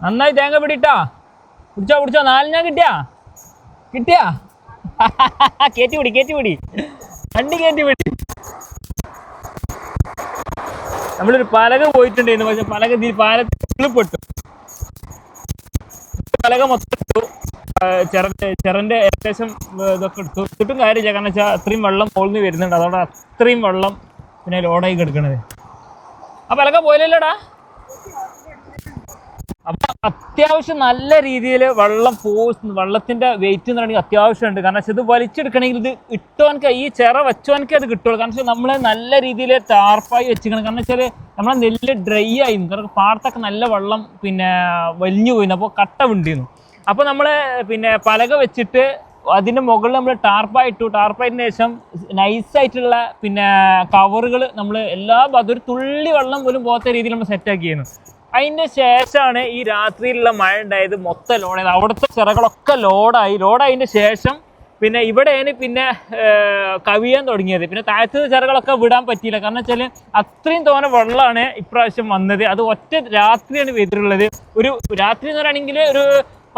നന്നായി തേങ്ങ പിടിട്ടാ. പിടിച്ചോ പിടിച്ചോ നാലിനാ കിട്ടിയാ? കിട്ടിയാ? കേറ്റി പിടി കേറ്റി പിടി. വണ്ടി കേറ്റി പിടി. നമ്മളൊരു പലക പോയിട്ടുണ്ടായിരുന്നു. പക്ഷെ പലക ഇതിൽ പാലത്തിൽ പലക മൊത്തം എടുത്തു ചെറന്റെ ചെറന്റെ ഏകദേശം ഇതൊക്കെ എടുത്തു കിട്ടും കാര്യമില്ല. കാരണം വെച്ചാൽ അത്രയും വെള്ളം പോളിന്ന് വരുന്നുണ്ട്. അതോടെ അത്രയും വെള്ളം പിന്നെ ലോഡായി കിടക്കണത്. ആ പലക പോയില്ലല്ലോടാ? അപ്പൊ അത്യാവശ്യം നല്ല രീതിയിൽ വെള്ളം ഫോഴ്സ് വെള്ളത്തിന്റെ വെയിറ്റ് എന്ന് പറയുന്നത് അത്യാവശ്യമുണ്ട്. കാരണം വെച്ചാൽ ഇത് വലിച്ചെടുക്കണമെങ്കിൽ ഇത് ഇട്ടോനക്ക് ഈ ചിറ വെച്ചോനക്ക് അത് കിട്ടുള്ളൂ. കാരണം വെച്ചാൽ നമ്മൾ നല്ല രീതിയിൽ ടാർപ്പായി വെച്ചിരിക്കണം കാരണം വെച്ചാൽ നമ്മളെ നെല്ല് ഡ്രൈ ആയിരുന്നു. കാരണം പാടത്തൊക്കെ നല്ല വെള്ളം പിന്നെ വലിഞ്ഞു പോയിരുന്നു അപ്പോൾ കട്ട വിണ്ടിരുന്നു അപ്പോൾ നമ്മൾ പിന്നെ പലക വെച്ചിട്ട് അതിന്റെ മുകളിൽ നമ്മൾ ടാർപ്പായിട്ടു ടാർപ്പായതിനു ശേഷം നൈസായിട്ടുള്ള പിന്നെ കവറുകൾ നമ്മൾ എല്ലാ ഒരു തുള്ളി വെള്ളം പോലും പോകാത്ത രീതിയിൽ നമ്മൾ സെറ്റാക്കി ചെയ്യുന്നു അതിന്റെ ശേഷമാണ് ഈ രാത്രിയിലുള്ള മഴ ഉണ്ടായത് മൊത്തം ലോഡായത് അവിടുത്തെ ചിറകളൊക്കെ ലോഡായി ലോഡായതിന്റെ ശേഷം പിന്നെ ഇവിടെയാണ് പിന്നെ കവിയാൻ തുടങ്ങിയത്. പിന്നെ താഴത്തെ ചിറകളൊക്കെ വിടാൻ പറ്റിയില്ല. കാരണം വെച്ചാൽ അത്രയും തോനെ വെള്ളമാണ് ഇപ്രാവശ്യം വന്നത്. അത് ഒറ്റ രാത്രിയാണ് പെയ്തിട്ടുള്ളത്. ഒരു രാത്രി എന്ന് പറയുകയാണെങ്കിൽ ഒരു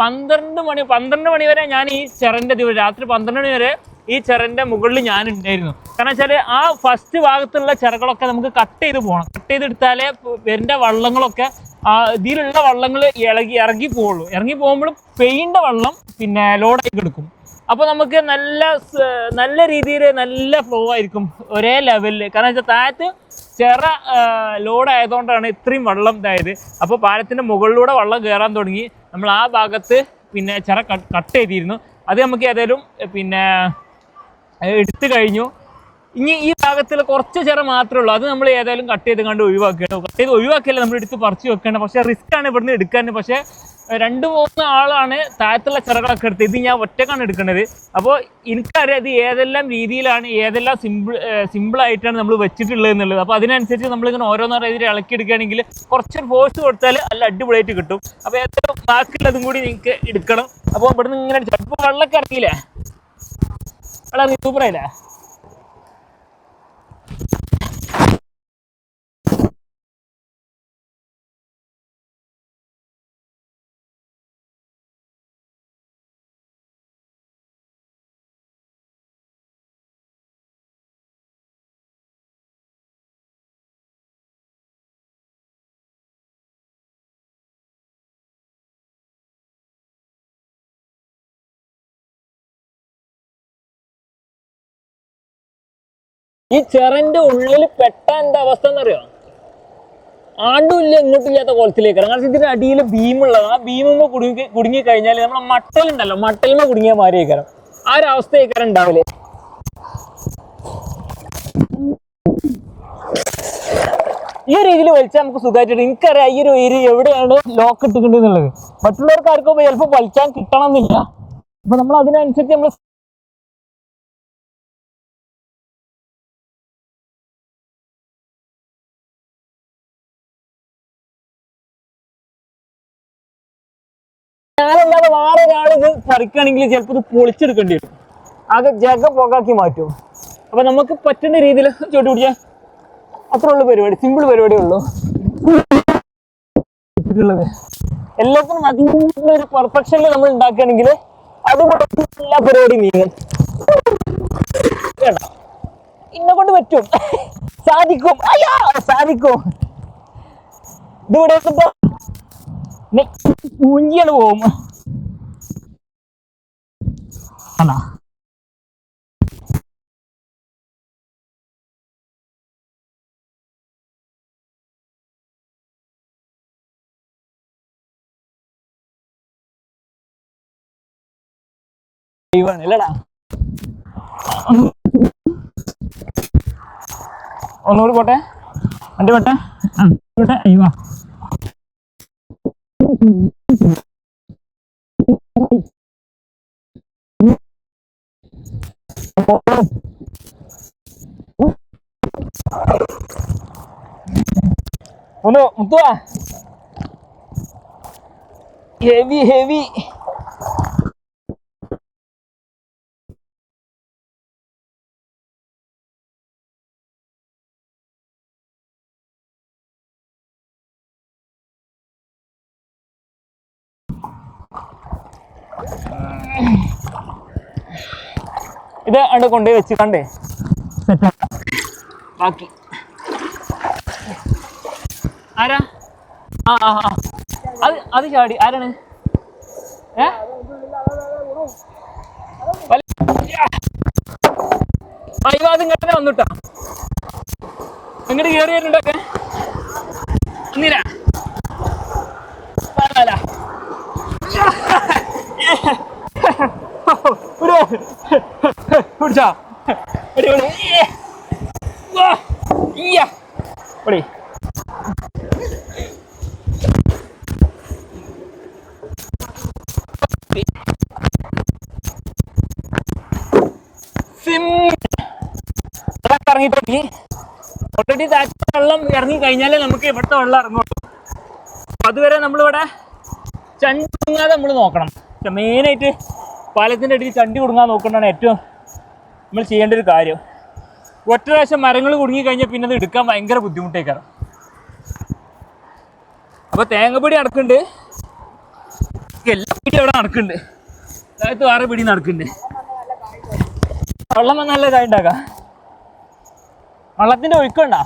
പന്ത്രണ്ട് മണി പന്ത്രണ്ട് മണി വരെ ഞാൻ ഈ ചിറന്റെ ദിവസം രാത്രി പന്ത്രണ്ട് മണി വരെ ഈ ചിറന്റെ മുകളിൽ ഞാൻ ഉണ്ടായിരുന്നു. കാരണം വെച്ചാൽ ആ ഫസ്റ്റ് ഭാഗത്തുള്ള ചിറകളൊക്കെ നമുക്ക് കട്ട് ചെയ്ത് പോകണം. കട്ട് ചെയ്തെടുത്താലേ വരുന്ന വള്ളങ്ങളൊക്കെ ഇതിലുള്ള വള്ളങ്ങൾ ഇളകി ഇറങ്ങി പോവുള്ളൂ. ഇറങ്ങി പോകുമ്പോൾ പെയിന്റെ വള്ളം പിന്നെ ലോഡായി എടുക്കും. അപ്പോൾ നമുക്ക് നല്ല നല്ല രീതിയിൽ നല്ല ഫ്ലോ ആയിരിക്കും ഒരേ ലെവലിൽ കാരണം വെച്ചാൽ താഴത്ത് ചെറ ലോഡായതുകൊണ്ടാണ് ഇത്രയും വള്ളം ഇതായത്. അപ്പോൾ പാലത്തിന്റെ മുകളിലൂടെ വള്ളം കയറാൻ തുടങ്ങി. നമ്മൾ ആ ഭാഗത്ത് പിന്നെ ചെറ കട്ട് ചെയ്തിരുന്നു. അത് നമുക്ക് ഏതായാലും പിന്നെ എടുത്തു കഴിഞ്ഞു. ഇനി ഈ ഭാഗത്തിൽ കുറച്ച് ചിറ മാത്രമേ ഉള്ളൂ. അത് നമ്മൾ ഏതായാലും കട്ട് ചെയ്ത് കണ്ട് ഒഴിവാക്കണം കട്ട് ചെയ്ത് ഒഴിവാക്കിയല്ല നമ്മൾ എടുത്ത് പറിച്ച് വെക്കേണ്ടത്. പക്ഷേ റിസ്ക് ആണ് ഇവിടുന്ന് എടുക്കാൻ പക്ഷേ രണ്ട് മൂന്ന് ആളാണ് താഴത്തുള്ള ചിറകളൊക്കെ എടുത്തത്. ഇത് ഞാൻ ഒറ്റക്കാണ് എടുക്കുന്നത് അപ്പോൾ എനിക്കറിയാം ഇത് ഏതെല്ലാം രീതിയിലാണ് ഏതെല്ലാം സിമ്പിൾ ആയിട്ടാണ് നമ്മൾ വെച്ചിട്ടുള്ളത് എന്നുള്ളത്. അപ്പോൾ അതിനനുസരിച്ച് നമ്മളിങ്ങനെ ഓരോന്നോ രീതിയിൽ ഇളക്കി എടുക്കുകയാണെങ്കിൽ കുറച്ചൊരു ഫോഴ്സ് കൊടുത്താൽ നല്ല അടിപൊളിയായിട്ട് കിട്ടും. അപ്പോൾ ഏതെങ്കിലും ബാക്കിയുള്ളതും കൂടി നിങ്ങൾക്ക് എടുക്കണം. അപ്പോൾ ഇവിടുന്ന് ഇങ്ങനെ ചിലപ്പോൾ വെള്ളമൊക്കെ ഇറങ്ങിയില്ലേ? വെള്ളം സൂപ്പറായില്ലേ ഈ ചെറന്റെ ഉള്ളിൽ പെട്ട എന്താ അവസ്ഥ എന്നറിയോ? ആണ്ടും ഇല്ല ഇങ്ങോട്ടും ഇല്ലാത്ത കോലത്തിലേക്ക് കാരണം ഇതിന്റെ അടിയിൽ ഭീമുള്ളത് ആ ഭീമുമ്പോ കുടുങ്ങി കുടുങ്ങി കഴിഞ്ഞാൽ നമ്മളെ മട്ടലുണ്ടല്ലോ. മട്ടലുമ കുടുങ്ങിയ മാറിയേക്കാരം ആ ഒരു അവസ്ഥയേക്കാരം ഉണ്ടാവില്ലേ ഈ ഒരു രീതിയിൽ വലിച്ചാൽ നമുക്ക് സുഖമായിട്ട് എനിക്കറിയാം ഈ ഒരു ഏരിയ എവിടെയാണ് ലോക്ക് ഇട്ടിട്ടുണ്ടെന്നുള്ളത് മറ്റുള്ളവർക്ക് ആർക്കും ചിലപ്പോൾ വലിക്കാൻ കിട്ടണം എന്നില്ല അപ്പൊ നമ്മൾ അതിനനുസരിച്ച് നമ്മൾ വേറെ ഒരാൾ ഇത് പറിക്കുകയാണെങ്കിൽ ചിലപ്പോൾ ഇത് പൊളിച്ചെടുക്കേണ്ടി വരും. ആകെ ജഗ പോകാക്കി മാറ്റും. അപ്പം നമുക്ക് പറ്റുന്ന രീതിയിൽ ചോട്ട് പിടിക്കാൻ അത്ര ഉള്ള പരിപാടി. സിമ്പിൾ പരിപാടിയേ ഉള്ളൂ. ഇട്ടിട്ടുള്ളത്. എല്ലാത്തിനും അതിനുള്ള ഒരു പെർഫെക്ഷനിൽ നമ്മൾ ഉണ്ടാക്കുകയാണെങ്കിൽ അതുകൊണ്ട് എല്ലാ പരിപാടി നീങ്ങും ഇന്നെ കൊണ്ട് പറ്റും. സാധിക്കും. അയ്യാ സാധിക്കും. ഇതിവിടെ എത്തുമ്പോ മുഞ്ചിയാണ് പോകും. ആണോ ഇല്ലടാ ഒന്നുകൂടി പോട്ടെ. വണ്ടി പോട്ടെ. പോട്ടെ. അയ്യോ. Uno, untua. À? Heavy, heavy. Mm-hmm. ഇത് അവിടെ കൊണ്ടുപോയി വെച്ച് കണ്ടേ? ബാക്കി. ആരാ? ആ ആ ആ. അത് അത് ചാടി. ആരാണ്? ഏ? അത് ഇങ്ങനെ വന്നിട്ടാ ഇങ്ങോട്ട് കയറി വരുന്നുണ്ടൊക്കെ ഒന്നില്ല പിടിച്ചാ. എടി എടി എടി സിം. ഇറങ്ങി തുടങ്ങി ഓൾറെഡി താഴ്ച വെള്ളം ഇറങ്ങി കഴിഞ്ഞാലേ നമുക്ക് ഇവിടുത്തെ വെള്ളം ഇറങ്ങുള്ളൂ. അതുവരെ നമ്മളിവിടെ ചണ്ടി കുടുങ്ങാതെ നമ്മൾ നോക്കണം. മെയിനായിട്ട് പാലത്തിന്റെ അടിയിൽ ചണ്ടി കുടുങ്ങാൻ നോക്കുന്നതാണ് ഏറ്റവും നമ്മൾ ചെയ്യേണ്ട ഒരു കാര്യം. ഒറ്റ പ്രാവശ്യം മരങ്ങൾ കുടുങ്ങി കഴിഞ്ഞാൽ പിന്നെ അത് എടുക്കാൻ ഭയങ്കര ബുദ്ധിമുട്ടേക്കാരം. അപ്പോൾ തേങ്ങപ്പൊടി നടക്കുന്നുണ്ട്. എല്ലാ പിടി അവിടെ നടക്കുന്നുണ്ട്. അതായത് വേറെ പിടി നടക്കുന്നുണ്ട്. വെള്ളം വന്നാലേ കായ ഉണ്ടാക്കാം. വെള്ളത്തിന്റെ ഒഴുക്കുണ്ടോ